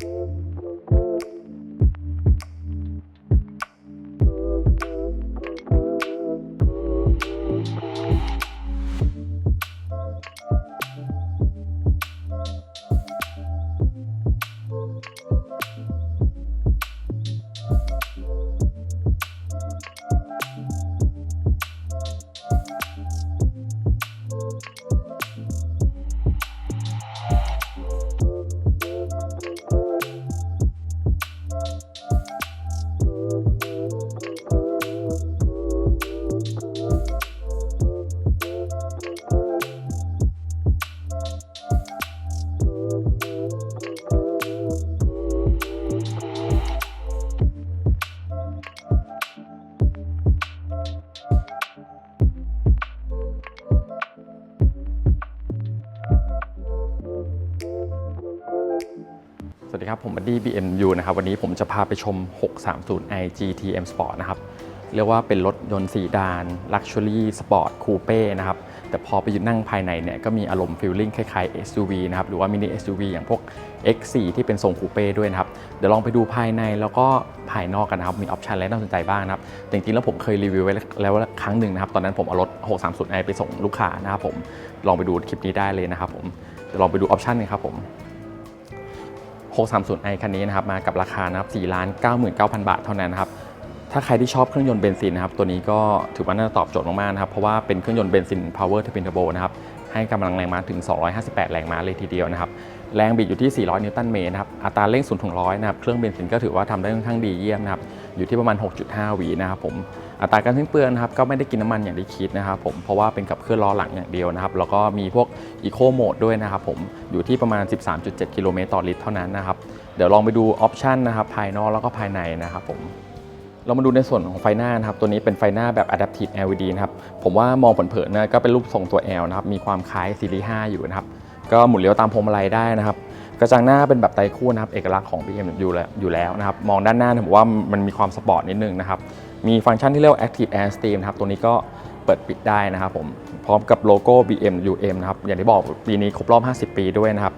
Música สวัสดีครับ ผมบัดดี้ BMU นะครับ วันนี้ผมจะพาไปชม 630i GTM Sport นะครับ เรียกว่าเป็นรถยนต์สีดาน Luxury Sport Coupe นะครับ แต่พอไปยืนนั่งภายในเนี่ย ก็มีอารมณ์ฟีลลิ่งคล้ายๆ SUV นะครับ หรือว่ามินิ SUV อย่างพวก X4 ที่เป็นทรงคูเป้ด้วยนะครับ เดี๋ยวลองไปดูภายในแล้วก็ภายนอกกันนะครับ มีออปชันอะไรน่าสนใจบ้างนะครับ จริงๆ แล้วผมเคยรีวิวไว้แล้วครั้งหนึ่งนะครับ ตอนนั้นผมเอารถ 630i ไปส่งลูกค้านะครับผม ลองไปดูคลิปนี้ได้เลยนะครับผมเดี๋ยวลองไปดูออปชันกันครับผม 630i คันนี้นะครับมากับราคานะครับ4ล้าน99,000 บาทเท่านั้นนะครับถ้าใครที่ชอบเครื่องยนต์เบนซินนะครับตัวนี้ก็ถือว่าน่าตอบโจทย์มากๆนะครับเพราะว่าเป็นเครื่องยนต์เบนซิน Power Twin Turbo นะครับให้กำลังแรงม้าถึง 258 แรงม้าเลยทีเดียวนะครับแรงบิดอยู่ที่ 400 นิวตันเมตรนะครับอัตราเร่ง0ถึง100นะครับเครื่องเบนซินก็ถือว่าทำได้ค่อนข้างดีเยี่ยมนะครับ อยู่ที่ประมาณ 6.5 หวีนะครับผมอัตราการสิ้นเปลืองนะครับก็ไม่ได้กินน้ำมันอย่างที่คิดนะครับผมเพราะว่าเป็นกับเครื่องล้อหลังอย่างเดียวนะครับแล้วก็มีพวก Eco Mode ด้วยนะครับผมอยู่ที่ประมาณ 13.7 กิโลเมตรต่อลิตรเท่านั้นนะครับเดี๋ยวลองไปดูออปชันนะครับภายนอกแล้วก็ภายในนะครับผมเรามาดูในส่วนของไฟหน้านะครับ ตัวนี้เป็นไฟหน้าแบบ Adaptive LED นะครับ ผมว่ามองเผินๆนะก็เป็นรูปทรงตัว L นะครับ มีความคล้ายซีรีส์5อยู่นะครับ ก็หมุนเลี้ยวตามพวงมาลัยได้นะครับ กระจังหน้าเป็นแบบไตคู่นะครับเอกลักษณ์ของ BM อยู่แล้วอยู่แล้วนะครับมองด้านหน้าผมว่ามันมีความสปอร์ตนิดนึงนะครับมีฟังก์ชันที่เรียกว่า Active Air Steam นะครับตัวนี้ก็เปิดปิดได้นะครับผมพร้อมกับโลโก้ BMW นะครับอย่างที่บอกปีนี้ครบรอบ 50 ปีด้วยนะครับ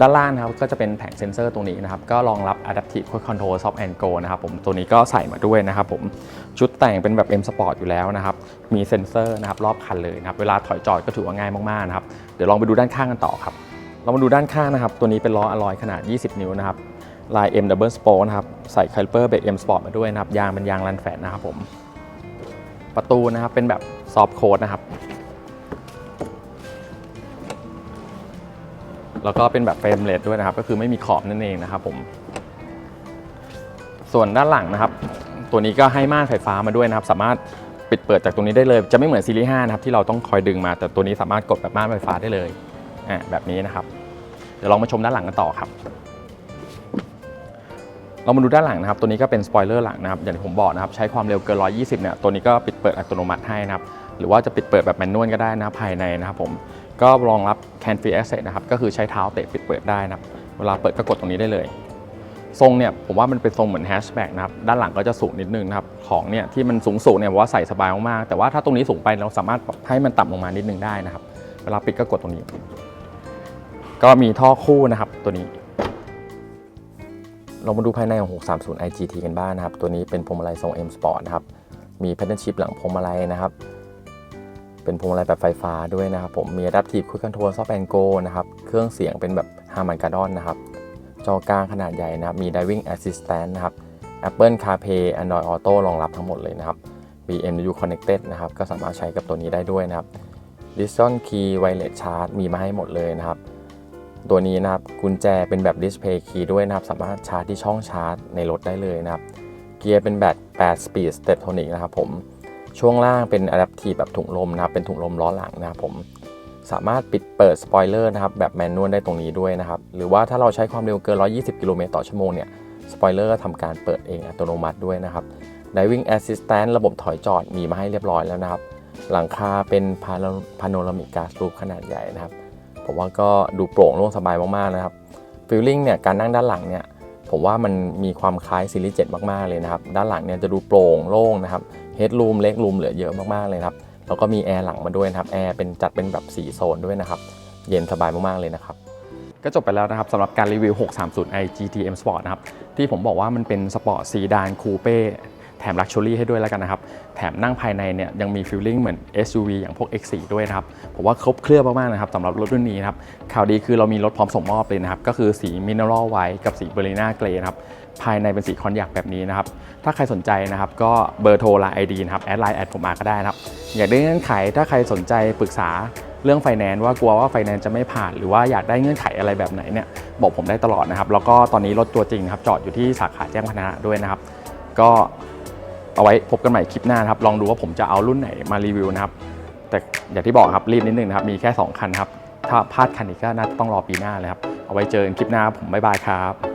ด้านล่างนะครับก็จะเป็นแผงเซ็นเซอร์ตรงนี้นะครับก็รองรับ Adaptive Cruise Control Stop and Go นะครับผมตัวนี้ก็ใส่มาด้วยนะครับผมชุดแต่งเป็นแบบ M Sport อยู่แล้วนะครับมีเซ็นเซอร์นะครับรอบคันเลยนะครับเวลาถอยจอดก็ถือว่าง่ายมากๆนะครับเดี๋ยวลองไปดูด้านข้างกันต่อครับ เรามาดูด้านข้างนะครับ ตัวนี้เป็นล้ออลลอยขนาด 20 นิ้วนะครับ ลาย M Double Sport นะครับ ใส่คาลิเปอร์เบรก M Sport มาด้วยนะครับ ยางเป็นยางรันแฟตนะครับผม ประตูนะครับเป็นแบบซอฟโคดนะครับ แล้วก็เป็นแบบเฟรมเลสด้วยนะครับ ก็คือไม่มีขอบนั่นเองนะครับผม ส่วนด้านหลังนะครับ ตัวนี้ก็ให้ม่านไฟฟ้ามาด้วยนะครับ สามารถปิดเปิดจากตรงนี้ได้เลย จะไม่เหมือนซีรีส์5นะครับที่เราต้องคอยดึงมา แต่ตัวนี้สามารถกดแบบม่านไฟฟ้าได้เลย อ่าแบบนี้นะครับ เดี๋ยวลองมาชมด้านหลังกันต่อครับ เรามาดูด้านหลังนะครับ ตัวนี้ก็เป็นสปอยเลอร์หลังนะครับ อย่างที่ผมบอกนะครับ ใช้ความเร็วเกิน 120 เนี่ย ตัวนี้ก็ปิดเปิดอัตโนมัติให้นะครับ หรือว่าจะปิดเปิดแบบแมนนวลก็ได้นะภายในนะครับผม ก็รองรับ can free access นะครับ ก็คือใช้เท้าเตะปิดเปิดได้นะครับ เวลาเปิดก็กดตรงนี้ได้เลยทรงเนี่ยผมว่ามันเป็นทรงเหมือนแฮชแบ็กนะครับ ด้านหลังก็จะสูงนิดนึงนะครับ ของเนี่ยที่มันสูงสูงเนี่ยผมว่าใส่สบายมากๆแต่ว่าถ้าตรงนี้สูงไปเราสามารถให้มันต่ำลงมานิดนึงได้นะครับ เวลาปิดก็กดตรงนี้ ก็มีท่อคู่นะครับตัวนี้ เรามาดูภายในของ 630 IGT กันบ้างนะครับ ตัวนี้เป็นพวงมาลัยทรง M Sport นะครับ มี Pattern Shift หลังพวงมาลัยนะครับ เป็นพวงมาลัยแบบไฟฟ้าด้วยนะครับ ผม มี Adaptive Cruise Control Soft and Go นะครับ เครื่องเสียงเป็นแบบ Harman Kardon นะครับ จอกลางขนาดใหญ่นะครับ มี Driving Assistant นะครับ Apple CarPlay Android Auto รองรับทั้งหมดเลยนะครับ BMW Connected นะครับ ก็สามารถใช้กับตัวนี้ได้ด้วยนะครับ Listen Key Wireless Charge มีมาให้หมดเลยนะครับ ตัวนี้นะครับกุญแจเป็นแบบ Display Key ด้วยนะครับ สามารถชาร์จที่ช่องชาร์จในรถได้เลยนะครับ เกียร์เป็นแบบ 8 Speed Steptronic นะครับผมช่วงล่างเป็น Adaptive แบบถุงลมนะครับ เป็นถุงลมล้อหลังนะครับผมสามารถปิดเปิดสปอยเลอร์นะครับแบบแมนนวลได้ตรงนี้ด้วยนะครับ หรือว่าถ้าเราใช้ความเร็วเกิน 120 กิโลเมตรต่อชั่วโมงเนี่ยสปอยเลอร์ทำการเปิดเองอัตโนมัติด้วยนะครับ Diving Assistant ระบบถอยจอดมีมาให้เรียบร้อยแล้วนะครับ หลังคาเป็นพาโนรามิกกาสรูปขนาดใหญ่นะครับ ผมว่าก็ดูโปร่งโล่งสบายมากๆนะครับฟีลลิ่งเนี่ยการนั่งด้านหลังเนี่ยผมว่ามันมีความคล้ายซีรีส์7มากๆเลยนะครับ ด้านหลังเนี่ยจะดูโปร่งโล่งนะครับเฮดรูมเล็กรูมเหลือเยอะมากๆเลยครับแล้วก็มีแอร์หลังมาด้วยนะครับแอร์เป็นจัดเป็นแบบสีโซนด้วยนะครับ เย็นสบายมากๆเลยนะครับก็จบไปแล้วนะครับสำหรับการรีวิว 630i GTM Sport นะครับที่ผมบอกว่ามันเป็นสปอร์ตซีดานคูเป้ ถมลักชัวรี่ให้ด้วยแล้วกันนะครับ แถมนั่งภายในเนี่ยยังมีฟีลลิ่งเหมือน SUV อย่างพวก X4 ด้วยนะครับ ผมว่าครบเครื่องมากๆนะครับสำหรับรถรุ่นนี้ครับ ข่าวดีคือเรามีรถพร้อมส่งมอบเลยนะครับ ก็คือสีมินเนอรัลไวท์กับสีเบอร์ลิน่าเกรย์นะครับ ภายในเป็นสีคอนยักแบบนี้นะครับ ถ้าใครสนใจนะครับ ก็เบอร์โทรไลน์ไอดีนะครับแอดไลน์แอดผมมาก็ได้นะครับ อยากได้เงื่อนไขถ้าใครสนใจปรึกษาเรื่องไฟแนนซ์ว่ากลัวว่าไฟแนนซ์จะไม่ผ่าน หรือว่าอยากได้เงื่อนไขอะไรแบบไหนเนี่ยบอกผมได้ตลอดนะครับ แล้วก็ตอนนี้รถตัวจริงครับจอดอยู่ที่สาขาแจ้งพัฒนะด้วยนะครับ ก็ เอาไว้พบกันใหม่คลิปหน้านะครับ ลองดูว่าผมจะเอารุ่นไหนมารีวิวนะครับ แต่อย่างที่บอกครับรีบนิดนึงนะครับ มีแค่ 2 คันครับ ถ้าพลาดคันนี้ก็น่าจะต้องรอปีหน้าเลยครับ เอาไว้เจอกันคลิปหน้าครับผมบ๊ายบายครับ